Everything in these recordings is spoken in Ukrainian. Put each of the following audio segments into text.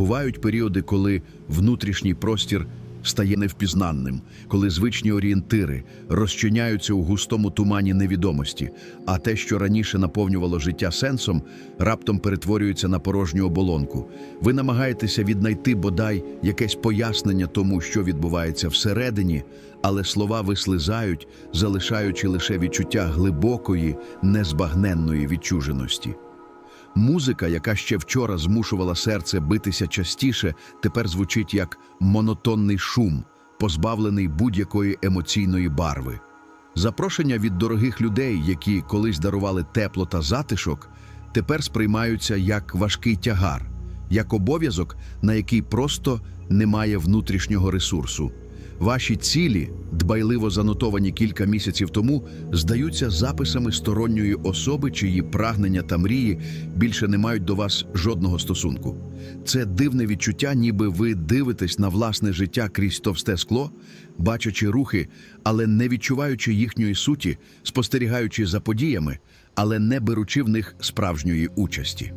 Бувають періоди, коли внутрішній простір стає невпізнанним, коли звичні орієнтири розчиняються у густому тумані невідомості, а те, що раніше наповнювало життя сенсом, раптом перетворюється на порожню оболонку. Ви намагаєтеся віднайти бодай якесь пояснення тому, що відбувається всередині, але слова вислизають, залишаючи лише відчуття глибокої, незбагненної відчуженості. Музика, яка ще вчора змушувала серце битися частіше, тепер звучить як монотонний шум, позбавлений будь-якої емоційної барви. Запрошення від дорогих людей, які колись дарували тепло та затишок, тепер сприймаються як важкий тягар, як обов'язок, на який просто немає внутрішнього ресурсу. Ваші цілі, дбайливо занотовані кілька місяців тому, здаються записами сторонньої особи, чиї прагнення та мрії більше не мають до вас жодного стосунку. Це дивне відчуття, ніби ви дивитесь на власне життя крізь товсте скло, бачачи рухи, але не відчуваючи їхньої суті, спостерігаючи за подіями, але не беручи в них справжньої участі.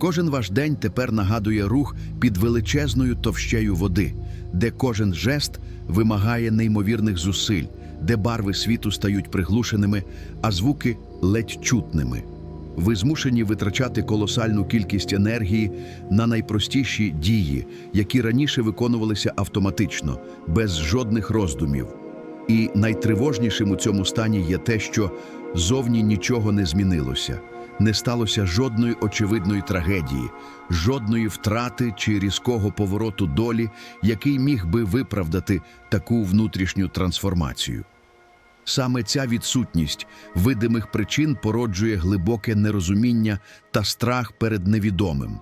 Кожен ваш день тепер нагадує рух під величезною товщею води, де кожен жест вимагає неймовірних зусиль, де барви світу стають приглушеними, а звуки ледь чутними. Ви змушені витрачати колосальну кількість енергії на найпростіші дії, які раніше виконувалися автоматично, без жодних роздумів. І найтривожнішим у цьому стані є те, що зовні нічого не змінилося, не сталося жодної очевидної трагедії, жодної втрати чи різкого повороту долі, який міг би виправдати таку внутрішню трансформацію. Саме ця відсутність видимих причин породжує глибоке нерозуміння та страх перед невідомим.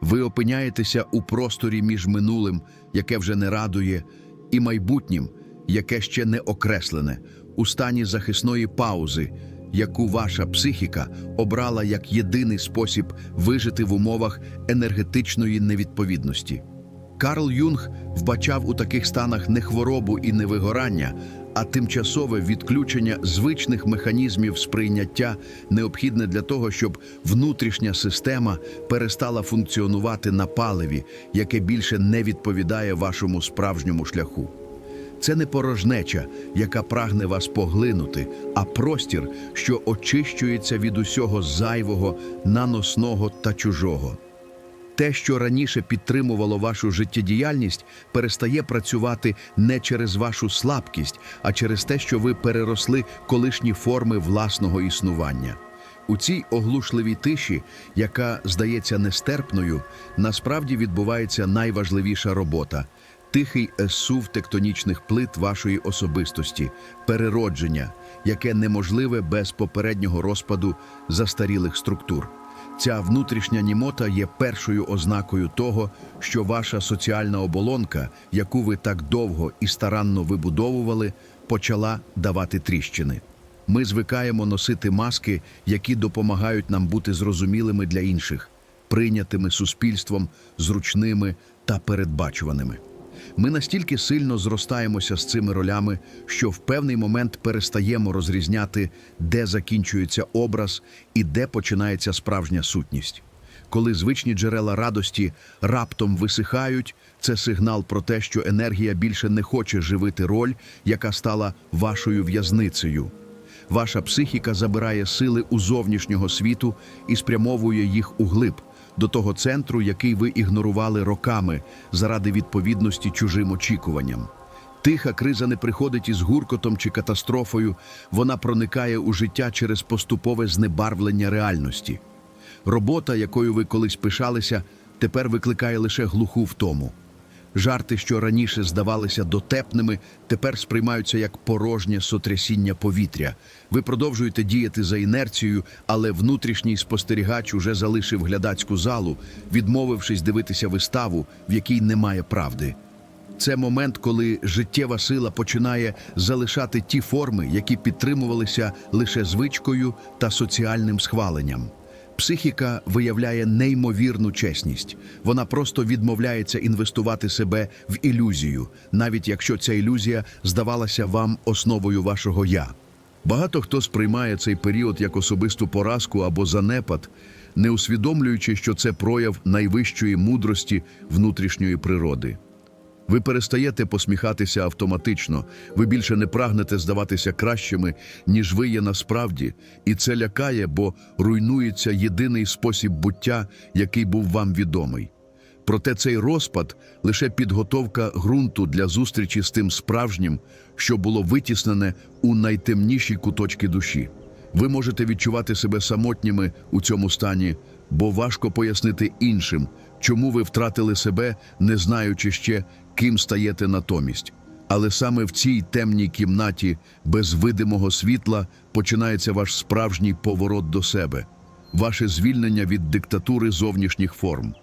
Ви опиняєтеся у просторі між минулим, яке вже не радує, і майбутнім, яке ще не окреслене, у стані захисної паузи, яку ваша психіка обрала як єдиний спосіб вижити в умовах енергетичної невідповідності. Карл Юнг вбачав у таких станах не хворобу і не вигорання, а тимчасове відключення звичних механізмів сприйняття, необхідне для того, щоб внутрішня система перестала функціонувати на паливі, яке більше не відповідає вашому справжньому шляху. Це не порожнеча, яка прагне вас поглинути, а простір, що очищується від усього зайвого, наносного та чужого. Те, що раніше підтримувало вашу життєдіяльність, перестає працювати не через вашу слабкість, а через те, що ви переросли колишні форми власного існування. У цій оглушливій тиші, яка здається нестерпною, насправді відбувається найважливіша робота тихий есув тектонічних плит вашої особистості, переродження, яке неможливе без попереднього розпаду застарілих структур. Ця внутрішня німота є першою ознакою того, що ваша соціальна оболонка, яку ви так довго і старанно вибудовували, почала давати тріщини. Ми звикаємо носити маски, які допомагають нам бути зрозумілими для інших, прийнятими суспільством, зручними та передбачуваними. Ми настільки сильно зростаємося з цими ролями, що в певний момент перестаємо розрізняти, де закінчується образ і де починається справжня сутність. Коли звичні джерела радості раптом висихають, це сигнал про те, що енергія більше не хоче живити роль, яка стала вашою в'язницею. Ваша психіка забирає сили у зовнішнього світу і спрямовує їх у глиб, до того центру, який ви ігнорували роками заради відповідності чужим очікуванням. Тиха криза не приходить із гуркотом чи катастрофою, вона проникає у життя через поступове знебарвлення реальності. Робота, якою ви колись пишалися, тепер викликає лише глуху втому. Жарти, що раніше здавалися дотепними, тепер сприймаються як порожнє сотрясіння повітря. Ви продовжуєте діяти за інерцією, але внутрішній спостерігач уже залишив глядацьку залу, відмовившись дивитися виставу, в якій немає правди. Це момент, коли життєва сила починає залишати ті форми, які підтримувалися лише звичкою та соціальним схваленням. Психіка виявляє неймовірну чесність. Вона просто відмовляється інвестувати себе в ілюзію, навіть якщо ця ілюзія здавалася вам основою вашого я. Багато хто сприймає цей період як особисту поразку або занепад, не усвідомлюючи, що це прояв найвищої мудрості внутрішньої природи. Ви перестаєте посміхатися автоматично, ви більше не прагнете здаватися кращими, ніж ви є насправді, і це лякає, бо руйнується єдиний спосіб буття, який був вам відомий. Проте цей розпад лише підготовка ґрунту для зустрічі з тим справжнім, що було витіснене у найтемніші куточки душі. Ви можете відчувати себе самотніми у цьому стані, бо важко пояснити іншим, чому ви втратили себе, не знаючи ще, ким стаєте натомість. Але саме в цій темній кімнаті, без видимого світла, починається ваш справжній поворот до себе, ваше звільнення від диктатури зовнішніх форм.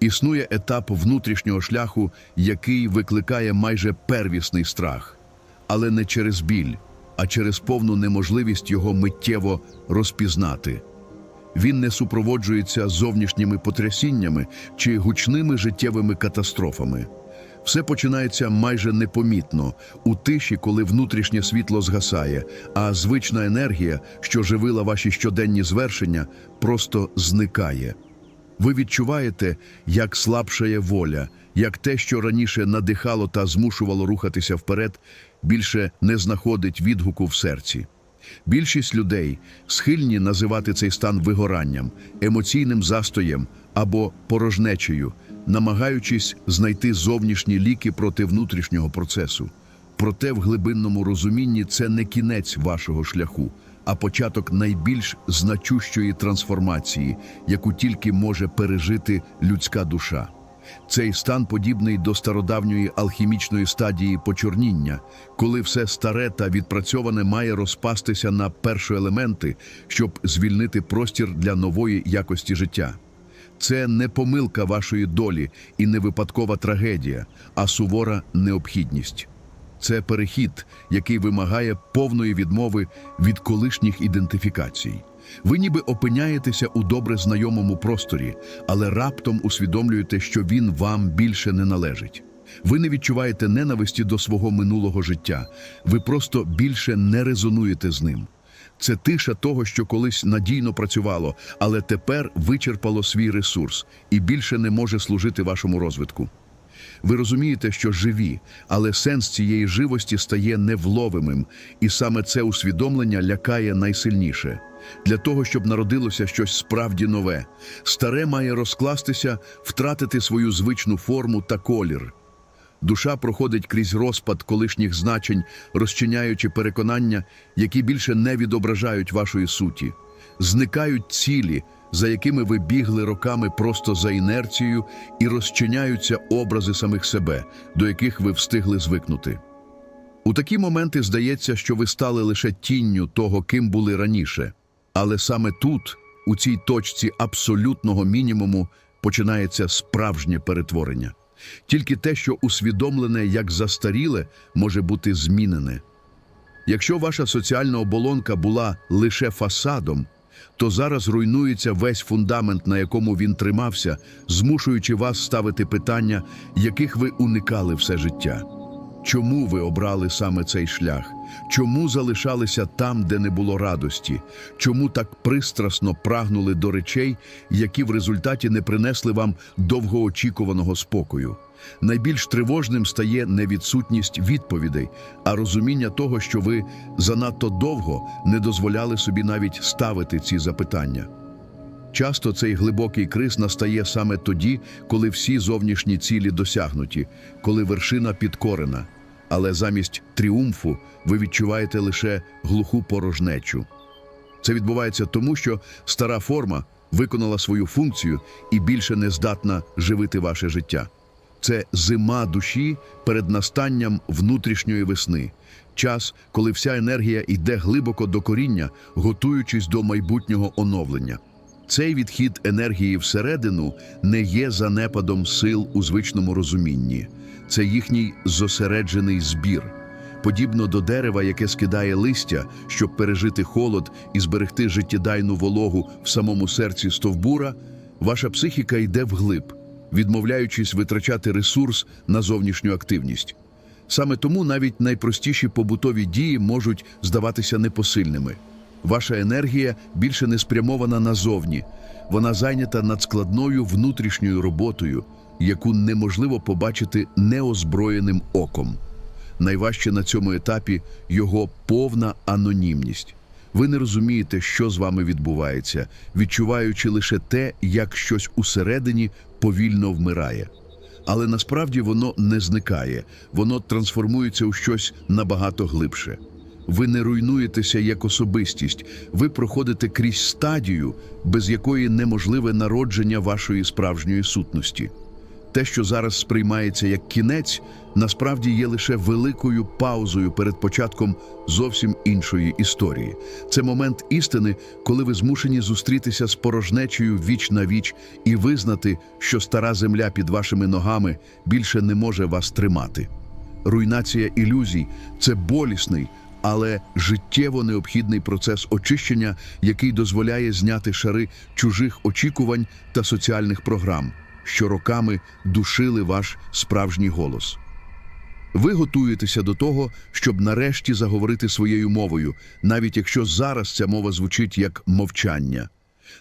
Існує етап внутрішнього шляху, який викликає майже первісний страх, але не через біль, а через повну неможливість його миттєво розпізнати. Він не супроводжується зовнішніми потрясіннями чи гучними життєвими катастрофами. Все починається майже непомітно, у тиші, коли внутрішнє світло згасає, а звична енергія, що живила ваші щоденні звершення, просто зникає. Ви відчуваєте, як слабшає воля, як те, що раніше надихало та змушувало рухатися вперед, більше не знаходить відгуку в серці. Більшість людей схильні називати цей стан вигоранням, емоційним застоєм або порожнечею, намагаючись знайти зовнішні ліки проти внутрішнього процесу. Проте в глибинному розумінні це не кінець вашого шляху, а початок найбільш значущої трансформації, яку тільки може пережити людська душа. Цей стан подібний до стародавньої алхімічної стадії почорніння, коли все старе та відпрацьоване має розпастися на першоелементи, щоб звільнити простір для нової якості життя. Це не помилка вашої долі і не випадкова трагедія, а сувора необхідність. Це перехід, який вимагає повної відмови від колишніх ідентифікацій. Ви ніби опиняєтеся у добре знайомому просторі, але раптом усвідомлюєте, що він вам більше не належить. Ви не відчуваєте ненависті до свого минулого життя, ви просто більше не резонуєте з ним. Це тиша того, що колись надійно працювало, але тепер вичерпало свій ресурс і більше не може служити вашому розвитку. Ви розумієте, що живі, але сенс цієї живості стає невловимим, і саме це усвідомлення лякає найсильніше. Для того, щоб народилося щось справді нове, старе має розкластися, втратити свою звичну форму та колір. Душа проходить крізь розпад колишніх значень, розчиняючи переконання, які більше не відображають вашої суті. Зникають цілі, за якими ви бігли роками просто за інерцією, і розчиняються образи самих себе, до яких ви встигли звикнути. У такі моменти здається, що ви стали лише тінню того, ким були раніше. Але саме тут, у цій точці абсолютного мінімуму, починається справжнє перетворення. Тільки те, що усвідомлене як застаріле, може бути змінене. Якщо ваша соціальна оболонка була лише фасадом, то зараз руйнується весь фундамент, на якому він тримався, змушуючи вас ставити питання, яких ви уникали все життя. Чому ви обрали саме цей шлях? Чому залишалися там, де не було радості? Чому так пристрасно прагнули до речей, які в результаті не принесли вам довгоочікуваного спокою? Найбільш тривожним стає не відсутність відповідей, а розуміння того, що ви занадто довго не дозволяли собі навіть ставити ці запитання. Часто цей глибокий криз настає саме тоді, коли всі зовнішні цілі досягнуті, коли вершина підкорена, але замість тріумфу ви відчуваєте лише глуху порожнечу. Це відбувається тому, що стара форма виконала свою функцію і більше не здатна живити ваше життя. Це зима душі перед настанням внутрішньої весни, час, коли вся енергія йде глибоко до коріння, готуючись до майбутнього оновлення. Цей відхід енергії всередину не є занепадом сил у звичному розумінні, це їхній зосереджений збір. Подібно до дерева, яке скидає листя, щоб пережити холод і зберегти життєдайну вологу в самому серці стовбура, ваша психіка йде вглиб, відмовляючись витрачати ресурс на зовнішню активність. Саме тому навіть найпростіші побутові дії можуть здаватися непосильними. Ваша енергія більше не спрямована назовні. Вона зайнята надскладною внутрішньою роботою, яку неможливо побачити неозброєним оком. Найважче на цьому етапі його повна анонімність. Ви не розумієте, що з вами відбувається, відчуваючи лише те, як щось усередині повільно вмирає. Але насправді воно не зникає, воно трансформується у щось набагато глибше. Ви не руйнуєтеся як особистість, ви проходите крізь стадію, без якої неможливе народження вашої справжньої сутності. Те, що зараз сприймається як кінець, насправді є лише великою паузою перед початком зовсім іншої історії. Це момент істини, коли ви змушені зустрітися з порожнечею віч на віч і визнати, що стара земля під вашими ногами більше не може вас тримати. Руйнація ілюзій це болісний, але життєво необхідний процес очищення, який дозволяє зняти шари чужих очікувань та соціальних програм, що роками душили ваш справжній голос. Ви готуєтеся до того, щоб нарешті заговорити своєю мовою, навіть якщо зараз ця мова звучить як мовчання.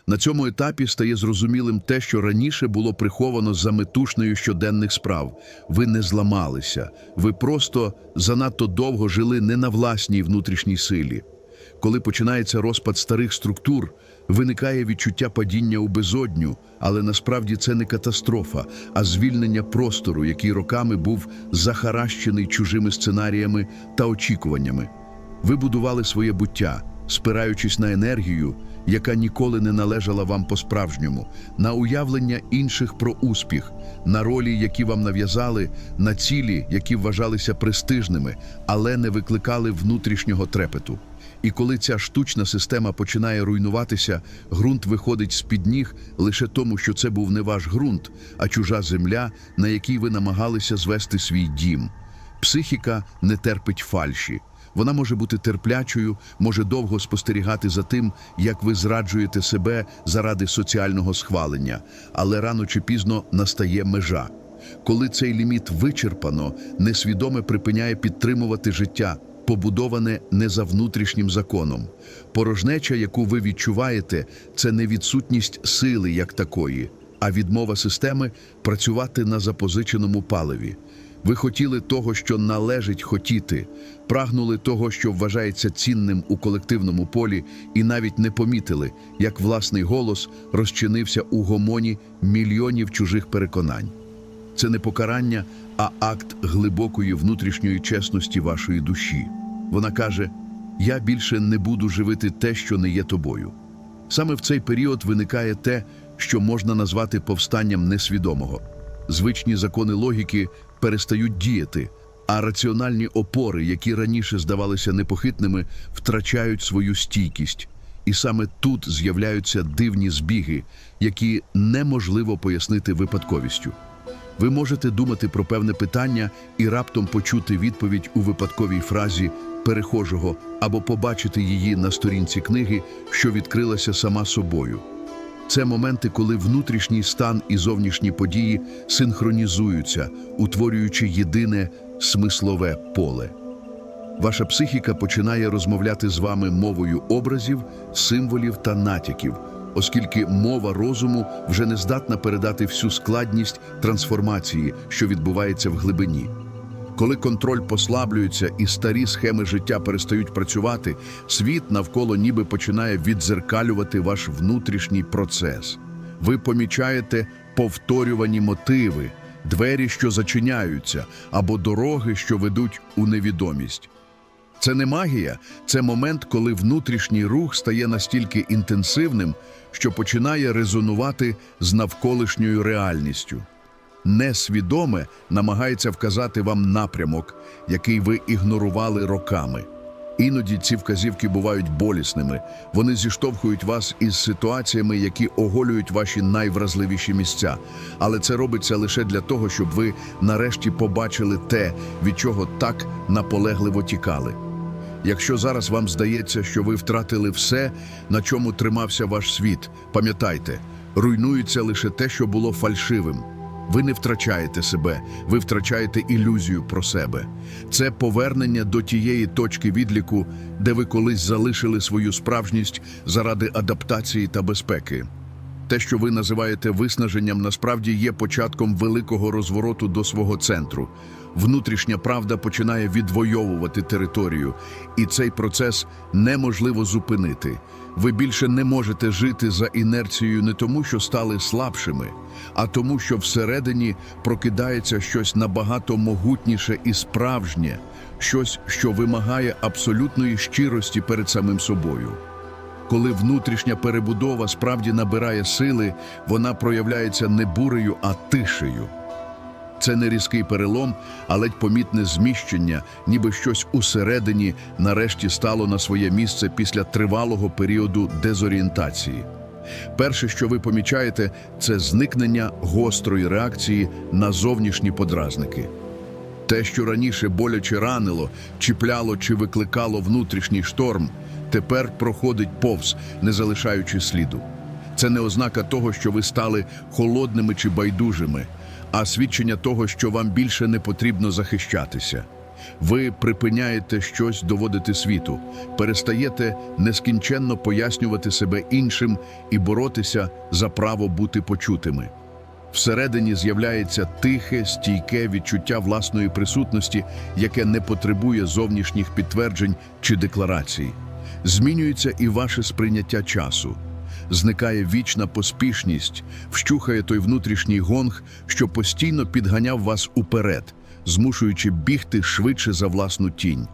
На цьому етапі стає зрозумілим те, що раніше було приховано за метушнею щоденних справ. Ви не зламалися, ви просто занадто довго жили не на власній внутрішній силі. Коли починається розпад старих структур, виникає відчуття падіння у безодню, але насправді це не катастрофа, а звільнення простору, який роками був захаращений чужими сценаріями та очікуваннями. Ви будували своє буття, спираючись на енергію, яка ніколи не належала вам по-справжньому, на уявлення інших про успіх, на ролі, які вам нав'язали, на цілі, які вважалися престижними, але не викликали внутрішнього трепету. І коли ця штучна система починає руйнуватися, ґрунт виходить з-під ніг лише тому, що це був не ваш ґрунт, а чужа земля, на якій ви намагалися звести свій дім. Психіка не терпить фальші. Вона може бути терплячою, може довго спостерігати за тим, як ви зраджуєте себе заради соціального схвалення, але рано чи пізно настає межа. Коли цей ліміт вичерпано, несвідоме припиняє підтримувати життя, побудоване не за внутрішнім законом. Порожнеча, яку ви відчуваєте, це не відсутність сили як такої, а відмова системи працювати на запозиченому паливі. Ви хотіли того, що належить хотіти, прагнули того, що вважається цінним у колективному полі, і навіть не помітили, як власний голос розчинився у гомоні мільйонів чужих переконань. Це не покарання, а акт глибокої внутрішньої чесності вашої душі. Вона каже: Я більше не буду живити те, що не є тобою. Саме в цей період виникає те, що можна назвати повстанням несвідомого. Звичні закони логіки перестають діяти, а раціональні опори, які раніше здавалися непохитними, втрачають свою стійкість. І саме тут з'являються дивні збіги, які неможливо пояснити випадковістю. Ви можете думати про певне питання і раптом почути відповідь у випадковій фразі перехожого або побачити її на сторінці книги, що відкрилася сама собою. Це моменти, коли внутрішній стан і зовнішні події синхронізуються, утворюючи єдине смислове поле. Ваша психіка починає розмовляти з вами мовою образів, символів та натяків, оскільки мова розуму вже не здатна передати всю складність трансформації, що відбувається в глибині. Коли контроль послаблюється і старі схеми життя перестають працювати, світ навколо ніби починає відзеркалювати ваш внутрішній процес. Ви помічаєте повторювані мотиви, двері, що зачиняються, або дороги, що ведуть у невідомість. Це не магія, це момент, коли внутрішній рух стає настільки інтенсивним, що починає резонувати з навколишньою реальністю. Несвідоме намагається вказати вам напрямок, який ви ігнорували роками. Іноді ці вказівки бувають болісними. Вони зіштовхують вас із ситуаціями, які оголюють ваші найвразливіші місця. Але це робиться лише для того, щоб ви нарешті побачили те, від чого так наполегливо тікали. Якщо зараз вам здається, що ви втратили все, на чому тримався ваш світ, пам'ятайте, руйнується лише те, що було фальшивим. Ви не втрачаєте себе, ви втрачаєте ілюзію про себе. Це повернення до тієї точки відліку, де ви колись залишили свою справжність заради адаптації та безпеки. Те, що ви називаєте виснаженням, насправді є початком великого розвороту до свого центру. Внутрішня правда починає відвоювати територію, і цей процес неможливо зупинити. Ви більше не можете жити за інерцією не тому, що стали слабшими, а тому, що всередині прокидається щось набагато могутніше і справжнє, щось, що вимагає абсолютної щирості перед самим собою. Коли внутрішня перебудова справді набирає сили, вона проявляється не бурею, а тишею. Це не різкий перелом, а ледь помітне зміщення, ніби щось усередині нарешті стало на своє місце після тривалого періоду дезорієнтації. Перше, що ви помічаєте, це зникнення гострої реакції на зовнішні подразники. Те, що раніше боляче ранило, чіпляло чи викликало внутрішній шторм, тепер проходить повз, не залишаючи сліду. Це не ознака того, що ви стали холодними чи байдужими, а свідчення того, що вам більше не потрібно захищатися. Ви припиняєте щось доводити світу, перестаєте нескінченно пояснювати себе іншим і боротися за право бути почутими. Всередині з'являється тихе, стійке відчуття власної присутності, яке не потребує зовнішніх підтверджень чи декларацій. Змінюється і ваше сприйняття часу. Зникає вічна поспішність, вщухає той внутрішній гонг, що постійно підганяв вас уперед, змушуючи бігти швидше за власну тінь.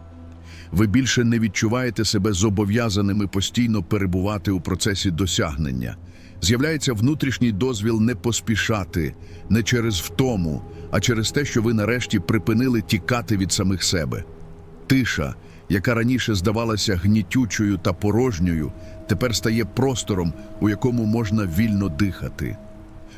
Ви більше не відчуваєте себе зобов'язаними постійно перебувати у процесі досягнення. З'являється внутрішній дозвіл не поспішати, не через втому, а через те, що ви нарешті припинили тікати від самих себе. Тиша, яка раніше здавалася гнітючою та порожньою, тепер стає простором, у якому можна вільно дихати.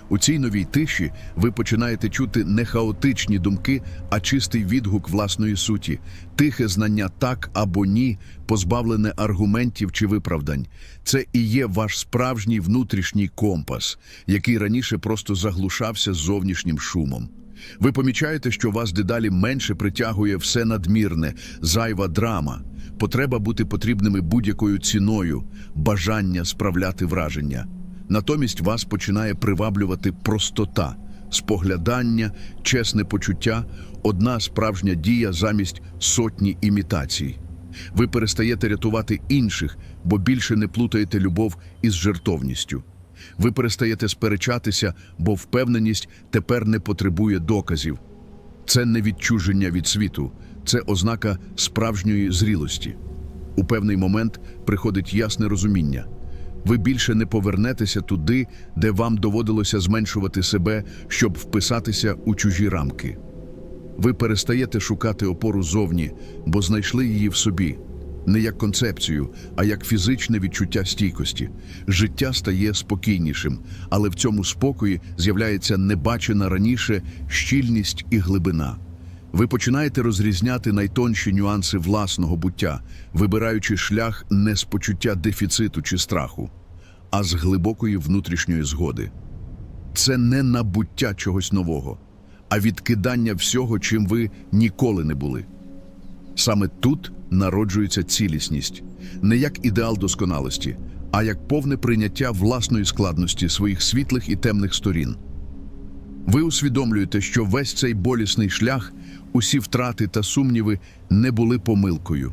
У цій новій тиші ви починаєте чути не хаотичні думки, а чистий відгук власної суті, тихе знання так або ні, позбавлене аргументів чи виправдань. Це і є ваш справжній внутрішній компас, який раніше просто заглушався зовнішнім шумом. Ви помічаєте, що вас дедалі менше притягує все надмірне, зайва драма, потреба бути потрібними будь-якою ціною, бажання справляти враження. Натомість вас починає приваблювати простота, споглядання, чесне почуття, одна справжня дія замість сотні імітацій. Ви перестаєте рятувати інших, бо більше не плутаєте любов із жертовністю. Ви перестаєте сперечатися, бо впевненість тепер не потребує доказів. Це не відчуження від світу, це ознака справжньої зрілості. У певний момент приходить ясне розуміння. Ви більше не повернетеся туди, де вам доводилося зменшувати себе, щоб вписатися у чужі рамки. Ви перестаєте шукати опору зовні, бо знайшли її в собі. Не як концепцію, а як фізичне відчуття стійкості. Життя стає спокійнішим, але в цьому спокої з'являється небачена раніше щільність і глибина. Ви починаєте розрізняти найтонші нюанси власного буття, вибираючи шлях не з почуття дефіциту чи страху, а з глибокої внутрішньої згоди. Це не набуття чогось нового, а відкидання всього, чим ви ніколи не були. Саме тут народжується цілісність, не як ідеал досконалості, а як повне прийняття власної складності своїх світлих і темних сторін. Ви усвідомлюєте, що весь цей болісний шлях, усі втрати та сумніви не були помилкою.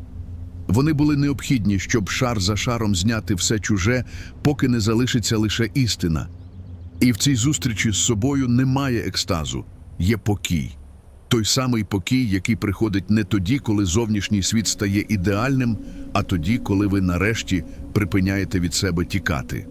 Вони були необхідні, щоб шар за шаром зняти все чуже, поки не залишиться лише істина. І в цій зустрічі з собою немає екстазу, є покій. Той самий покій, який приходить не тоді, коли зовнішній світ стає ідеальним, а тоді, коли ви нарешті припиняєте від себе тікати.